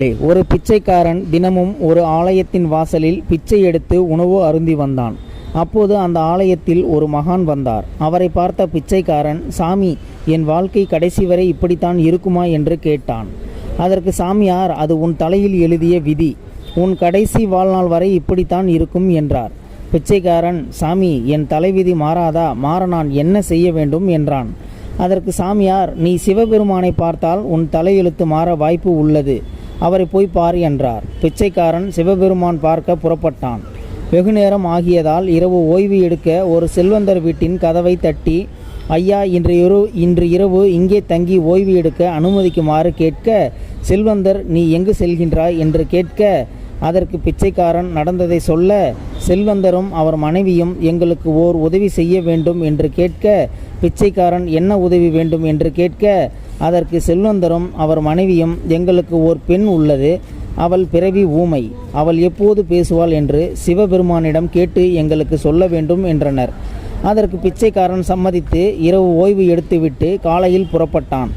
ஒரு பிச்சைக்காரன் தினமும் ஒரு ஆலயத்தின் வாசலில் பிச்சை எடுத்து உணவு அருந்தி வந்தான். அப்போது அந்த ஆலயத்தில் ஒரு மகான் வந்தார். அவரை பார்த்த பிச்சைக்காரன் சாமி என் வாழ்க்கை கடைசி வரை இப்படித்தான் இருக்குமா? என்று கேட்டான். அதற்கு சாமியார் அது உன் தலையில் எழுதிய விதி. உன் கடைசி வாழ்நாள் வரை இப்படித்தான் இருக்கும் என்றார். பிச்சைக்காரன் சாமி என் தலைவிதி மாறாதா? மாற நான் என்ன செய்ய வேண்டும்? என்றான். அதற்கு சாமியார் நீ சிவபெருமானை பார்த்தால் உன் தலையெழுத்து மாற வாய்ப்பு உள்ளது. அவரை போய் பார் என்றார். பிச்சைக்காரன் சிவபெருமான் பார்க்க புறப்பட்டான். வெகு நேரம் ஆகியதால் இரவு ஓய்வு எடுக்க ஒரு செல்வந்தர் வீட்டின் கதவை தட்டி ஐயா இன்று இரு இன்று இரவு இங்கே தங்கி ஓய்வு எடுக்க அனுமதிக்குமாறு கேட்க செல்வந்தர் நீ எங்கு செல்கின்றாய்? என்று கேட்க அதற்கு பிச்சைக்காரன் நடந்ததை சொல்ல செல்வந்தரும் அவர் மனைவியும் எங்களுக்கு ஓர் உதவி செய்ய வேண்டும் என்று கேட்க பிச்சைக்காரன் என்ன உதவி வேண்டும்? என்று கேட்க அதற்கு செல்வந்தரும் அவர் மனைவியும் எங்களுக்கு ஓர் பெண் உள்ளது. அவள் பிறவி ஊமை. அவள் எப்போது பேசுவாள் என்று சிவபெருமானிடம் கேட்டு எங்களுக்கு சொல்ல வேண்டும் என்றனர். அதற்கு பிச்சைக்காரன் சம்மதித்து இரவு ஓய்வு எடுத்துவிட்டு காலையில் புறப்பட்டான்.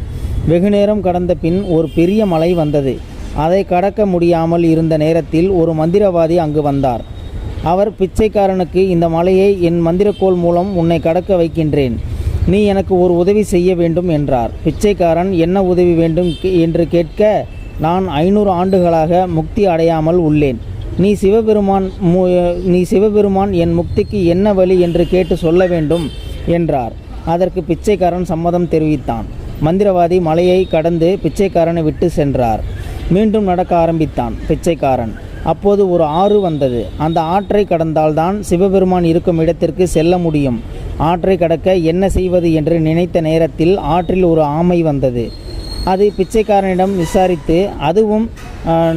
வெகுநேரம் கடந்த பின் ஒரு பெரிய மலை வந்தது. அதை கடக்க முடியாமல் இருந்த நேரத்தில் ஒரு மந்திரவாதி அங்கு வந்தார். அவர் பிச்சைக்காரனுக்கு இந்த மலையை என் மந்திரக்கோள் மூலம் உன்னை கடக்க வைக்கின்றேன். நீ எனக்கு ஒரு உதவி செய்ய வேண்டும் என்றார். பிச்சைக்காரன் என்ன உதவி வேண்டும்? கே- என்று கேட்க நான் ஐநூறு ஆண்டுகளாக முக்தி அடையாமல் உள்ளேன். நீ சிவபெருமான் மு- நீ சிவபெருமான் என் முக்திக்கு என்ன வழி? என்று கேட்டு சொல்ல வேண்டும் என்றார். அதற்கு பிச்சைக்காரன் சம்மதம் தெரிவித்தான். மந்திரவாதி மலையை கடந்து பிச்சைக்காரனை விட்டு சென்றார். மீண்டும் நடக்க ஆரம்பித்தான் பிச்சைக்காரன். அப்போது ஒரு ஆறு வந்தது. அந்த ஆற்றை கடந்தால்தான் சிவபெருமான் இருக்கும் இடத்திற்கு செல்ல முடியும். ஆற்றை கடக்க என்ன செய்வது என்று நினைத்த நேரத்தில் ஆற்றில் ஒரு ஆமை வந்தது. அது பிச்சைக்காரனிடம் விசாரித்து அதுவும்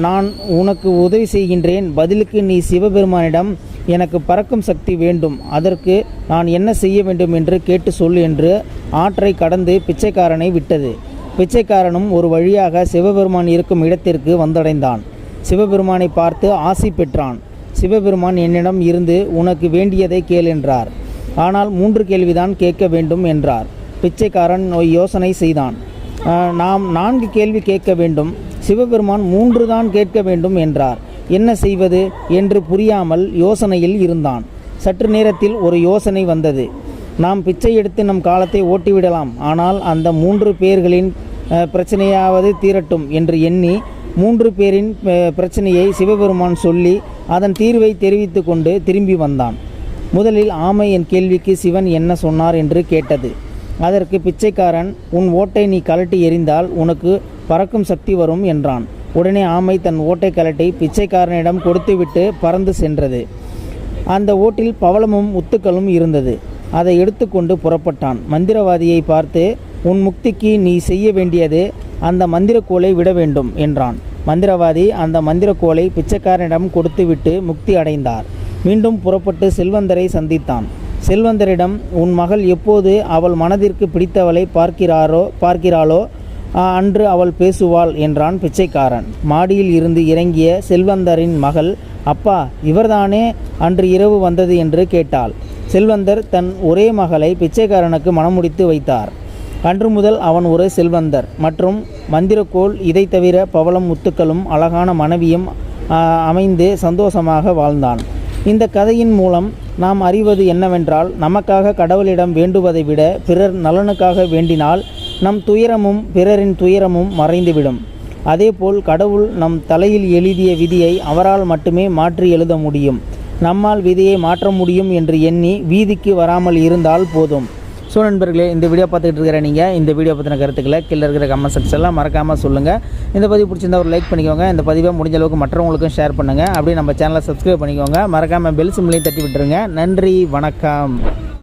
நான் உனக்கு உதவி செய்கின்றேன். பதிலுக்கு நீ சிவபெருமானிடம் எனக்கு பறக்கும் சக்தி வேண்டும். அதற்கு நான் என்ன செய்ய வேண்டும் என்று கேட்டு சொல் என்று ஆற்றை கடந்து பிச்சைக்காரனை விட்டது. பிச்சைக்காரனும் ஒரு வழியாக சிவபெருமான் இருக்கும் இடத்திற்கு வந்தடைந்தான். சிவபெருமானை பார்த்து ஆசி பெற்றான். சிவபெருமான் என்னிடம் இருந்து உனக்கு வேண்டியதை கேள் என்றார். ஆனால் மூன்று கேள்விதான் கேட்க வேண்டும் என்றார். பிச்சைக்காரன் யோசனை செய்தான். நாம் நான்கு கேள்வி கேட்க வேண்டும். சிவபெருமான் மூன்று தான் கேட்க வேண்டும் என்றார். என்ன செய்வது என்று புரியாமல் யோசனையில் இருந்தான். சற்று நேரத்தில் ஒரு யோசனை வந்தது. நாம் பிச்சை எடுத்து நம் காலத்தை ஓட்டிவிடலாம். ஆனால் அந்த மூன்று பேர்களின் பிரச்சனையாவது தீரட்டும் என்று எண்ணி மூன்று பேரின் பிரச்சனையை சிவபெருமான் சொல்லி அதன் தீர்வை தெரிவித்து கொண்டு திரும்பி வந்தான். முதலில் ஆமை என் கேள்விக்கு சிவன் என்ன சொன்னார் என்று கேட்டது. அதற்கு பிச்சைக்காரன் உன் ஓட்டை நீ கழட்டி எறிந்தால் உனக்கு பறக்கும் சக்தி வரும் என்றான். உடனே ஆமை தன் ஓட்டை கழட்டி பிச்சைக்காரனிடம் கொடுத்துவிட்டு பறந்து சென்றது. அந்த ஓட்டில் பவளமும் முத்துக்களும் இருந்தது. அதை எடுத்துக்கொண்டு புறப்பட்டான். மந்திரவாதியை பார்த்து உன் முக்திக்கு நீ செய்ய வேண்டியது அந்த மந்திரக்கோலை விட வேண்டும் என்றான். மந்திரவாதி அந்த மந்திரக்கோலை பிச்சைக்காரனிடம் கொடுத்துவிட்டு முக்தி அடைந்தார். மீண்டும் புறப்பட்டு செல்வந்தரை சந்தித்தான். செல்வந்தரிடம் உன் மகள் எப்போது அவள் மனதிற்கு பிடித்தவளை பார்க்கிறாரோ பார்க்கிறாளோ? அன்று அவள் பேசுவாள் என்றான் பிச்சைக்காரன். மாடியில் இருந்து இறங்கிய செல்வந்தரின் மகள் அப்பா இவர்தானே? அன்று இரவு வந்தது என்று கேட்டாள். செல்வந்தர் தன் ஒரே மகளை பிச்சைக்காரனுக்கு மணமுடித்து வைத்தார். அன்று முதல் அவன் ஒரு செல்வந்தர். மற்றும் மந்திரக்கோள் இதை தவிர பவளம் முத்துக்களும் அழகான மனைவியும் அமைந்து சந்தோஷமாக வாழ்ந்தான். இந்த கதையின் மூலம் நாம் அறிவது என்னவென்றால் நமக்காக கடவுளிடம் வேண்டுவதை விட பிறர் நலனுக்காக வேண்டினால் நம் துயரமும் பிறரின் துயரமும் மறைந்துவிடும். அதேபோல் கடவுள் நம் தலையில் எழுதிய விதியை அவரால் மட்டுமே மாற்றி எழுத முடியும். நம்மால் விதியை மாற்ற முடியும் என்று எண்ணி வீதிக்கு வராமல் இருந்தால் போதும். ஸோ நண்பர்களே இந்த வீடியோ பார்த்துக்கிட்டு இருக்கிற நீங்கள் இந்த வீடியோ பற்றின கருத்துக்களை கீழே இருக்கிற கமெண்ட் செக்ஷன்லாம் மறக்காமல் சொல்லுங்கள் இந்த பதிவு பிடிச்சிருந்தா ஒரு லைக் பண்ணிக்கோங்க. இந்த பதிவை முடிஞ்ச அளவுக்கு மற்றவங்களுக்கும் ஷேர் பண்ணுங்கள் அப்படியே நம்ம சேனலை சப்ஸ்கிரைப் பண்ணிக்கோங்க. மறக்காமல் பெல் சிம்லையும் தட்டி விட்டுருங்க. நன்றி வணக்கம்.